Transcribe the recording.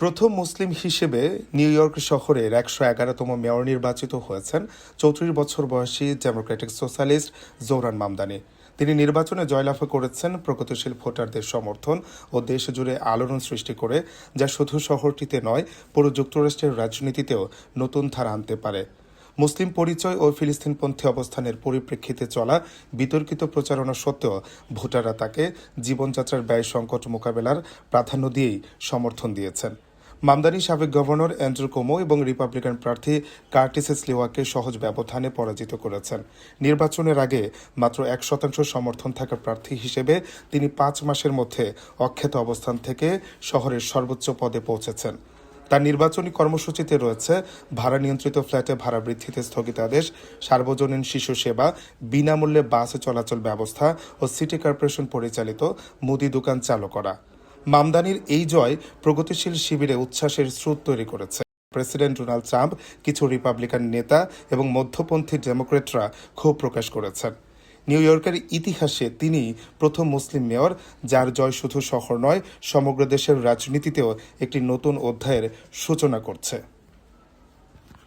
প্রথম মুসলিম হিসেবে new York শহরের একশো এগারোতম মেয়র নির্বাচিত হয়েছেন চৌত্রিশ বছর বয়সী ডেমোক্রেটিক সোশ্যালিস্ট জোরান মামদানি। তিনি নির্বাচনে জয়লাভ করেছেন প্রগতিশীল ভোটারদের সমর্থন ও দেশ জুড়ে আলোড়ন সৃষ্টি করে, যা শুধু শহরটিতে নয়, পুরো যুক্তরাষ্ট্রের রাজনীতিতেও নতুন ধারা আনতে পারে। মুসলিম পরিচয় ও ফিলিস্তিনপন্থী অবস্থানের পরিপ্রেক্ষিতে চলা বিতর্কিত প্রচারণা সত্ত্বেও ভোটাররা তাকে জীবনযাত্রার ব্যয় সংকট মোকাবেলার প্রাধান্য দিয়েই সমর্থন দিয়েছেন। মামদানি সাবেক গভর্নর অ্যান্ড্রু কোমো এবং রিপাবলিকান প্রার্থী কার্টিস স্লিওয়াকে সহজ ব্যবধানে পরাজিত করেছেন। নির্বাচনের আগে মাত্র এক শতাংশ সমর্থন থাকা প্রার্থী হিসেবে তিনি পাঁচ মাসের মধ্যে অখ্যাত অবস্থান থেকে শহরের সর্বোচ্চ পদে পৌঁছেছেন। তার নির্বাচনী কর্মসূচিতে রয়েছে ভাড়া নিয়ন্ত্রিত ফ্ল্যাটে ভাড়া বৃদ্ধিতে স্থগিতাদেশ, সার্বজনীন শিশু সেবা, বিনামূল্যে বাস চলাচল ব্যবস্থা ও সিটি কর্পোরেশন পরিচালিত মুদি দোকান চালু করা। মামদানির এই জয় প্রগতিশীল শিবিরে উচ্ছ্বাসের স্রোত তৈরি করেছে। প্রেসিডেন্ট ডোনাল্ড ট্রাম্প, কিছু রিপাবলিকান নেতা এবং মধ্যপন্থী ডেমোক্রেটরা ক্ষোভ প্রকাশ করেছেন। নিউ ইয়র্কের ইতিহাসে তিনি প্রথম মুসলিম মেয়র, যার জয় শুধু শহর নয়, সমগ্র দেশের রাজনীতিতেও একটি নতুন অধ্যায়ের সূচনা করছে।